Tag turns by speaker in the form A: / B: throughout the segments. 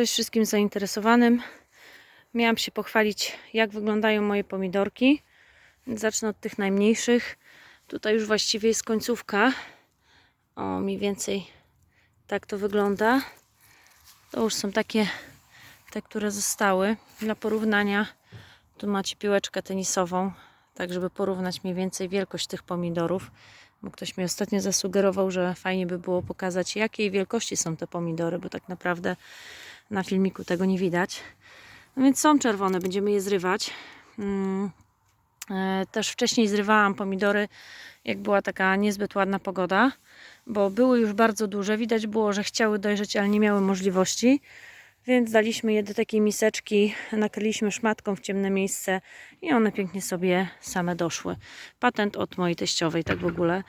A: Cześć wszystkim zainteresowanym. Miałam się pochwalić, jak wyglądają moje pomidorki. Zacznę od tych najmniejszych. Tutaj już właściwie jest końcówka. O, mniej więcej tak to wygląda. To już są takie, te, które zostały. Dla porównania, tu macie piłeczkę tenisową, tak żeby porównać mniej więcej wielkość tych pomidorów. Bo ktoś mi ostatnio zasugerował, że fajnie by było pokazać, jakiej wielkości są te pomidory, bo tak naprawdę na filmiku tego nie widać. No więc są czerwone, będziemy je zrywać. Mm, e, Też wcześniej zrywałam pomidory, jak była taka niezbyt ładna pogoda, bo były już bardzo duże. Widać było, że chciały dojrzeć, ale nie miały możliwości. Więc daliśmy je do takiej miseczki, nakryliśmy szmatką w ciemne miejsce i one pięknie sobie same doszły. Patent od mojej teściowej, tak w ogóle,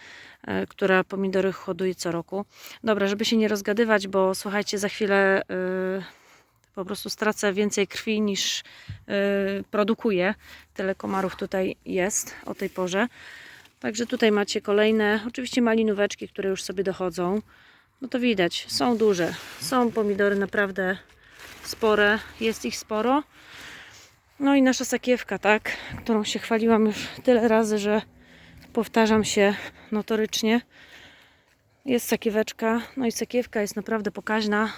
A: e, która pomidory hoduje co roku. Dobra, żeby się nie rozgadywać, bo słuchajcie, za chwilę y, po prostu stracę więcej krwi niż y, produkuję. Tyle komarów tutaj jest o tej porze. Także tutaj macie kolejne, oczywiście malinóweczki, które już sobie dochodzą. No to widać, są duże. Są pomidory naprawdę spore, jest ich sporo. No i nasza sakiewka, tak, którą się chwaliłam już tyle razy, że powtarzam się notorycznie. Jest sakieweczka, no i sakiewka jest naprawdę pokaźna,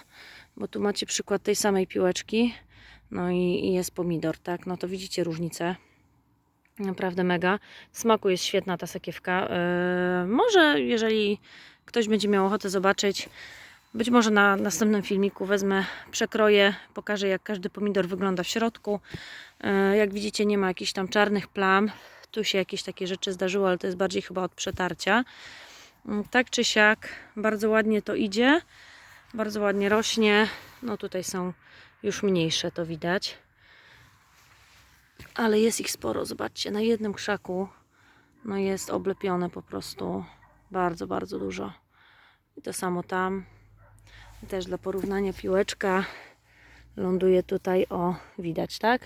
A: bo tu macie przykład tej samej piłeczki. No i, i jest pomidor, tak, no to widzicie różnicę. Naprawdę mega. Smaku jest świetna ta sakiewka. Yy, może jeżeli ktoś będzie miał ochotę zobaczyć, być może na następnym filmiku wezmę, przekroję, pokażę jak każdy pomidor wygląda w środku. Yy, jak widzicie nie ma jakichś tam czarnych plam. Tu się jakieś takie rzeczy zdarzyło, ale to jest bardziej chyba od przetarcia. Yy, Tak czy siak, bardzo ładnie to idzie. Bardzo ładnie rośnie. No tutaj są już mniejsze, to widać. Ale jest ich sporo, zobaczcie, na jednym krzaku no jest oblepione po prostu bardzo, bardzo dużo. I to samo tam. Też dla porównania piłeczka ląduje tutaj, o, widać, tak?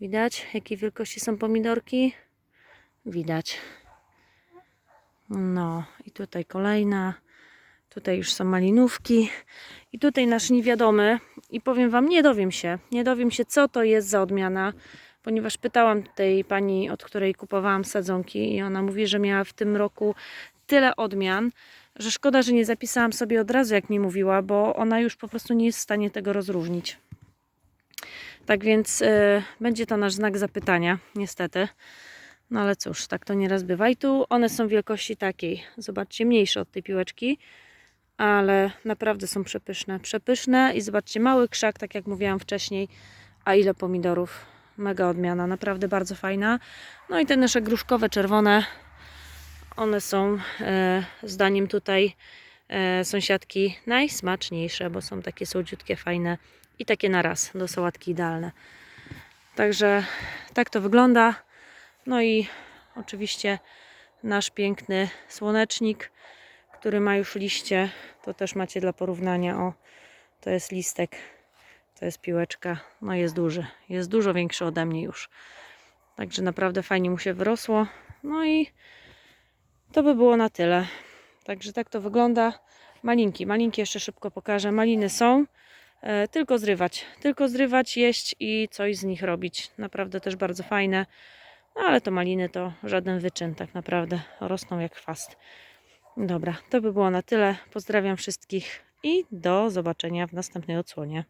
A: Widać, jakiej wielkości są pomidorki? Widać. No, i tutaj kolejna. Tutaj już są malinówki. I tutaj nasz niewiadomy. I powiem Wam, nie dowiem się. Nie dowiem się, co to jest za odmiana. Ponieważ pytałam tej pani, od której kupowałam sadzonki. I ona mówi, że miała w tym roku tyle odmian, że szkoda, że nie zapisałam sobie od razu, jak mi mówiła, bo ona już po prostu nie jest w stanie tego rozróżnić. Tak więc y, będzie to nasz znak zapytania, niestety. No ale cóż, tak to nieraz bywa. I tu one są wielkości takiej. Zobaczcie, mniejsze od tej piłeczki ale naprawdę są przepyszne. Przepyszne i zobaczcie, mały krzak, tak jak mówiłam wcześniej, a ile pomidorów. Mega odmiana, naprawdę bardzo fajna. No i te nasze gruszkowe czerwone, one są e, zdaniem tutaj e, sąsiadki najsmaczniejsze, bo są takie słodziutkie, fajne i takie na raz do sałatki idealne. Także tak to wygląda. No i oczywiście nasz piękny słonecznik który ma już liście. To też macie dla porównania. O, to jest listek, to jest piłeczka. No jest duży, jest dużo większy ode mnie już. Także naprawdę fajnie mu się wyrosło. No i to by było na tyle. Także tak to wygląda. Malinki, malinki jeszcze szybko pokażę. Maliny są, e, tylko zrywać. Tylko zrywać, jeść i coś z nich robić. Naprawdę też bardzo fajne. No ale to maliny to żaden wyczyn tak naprawdę. Rosną jak chwast. Dobra, to by było na tyle. Pozdrawiam wszystkich i do zobaczenia w następnej odsłonie.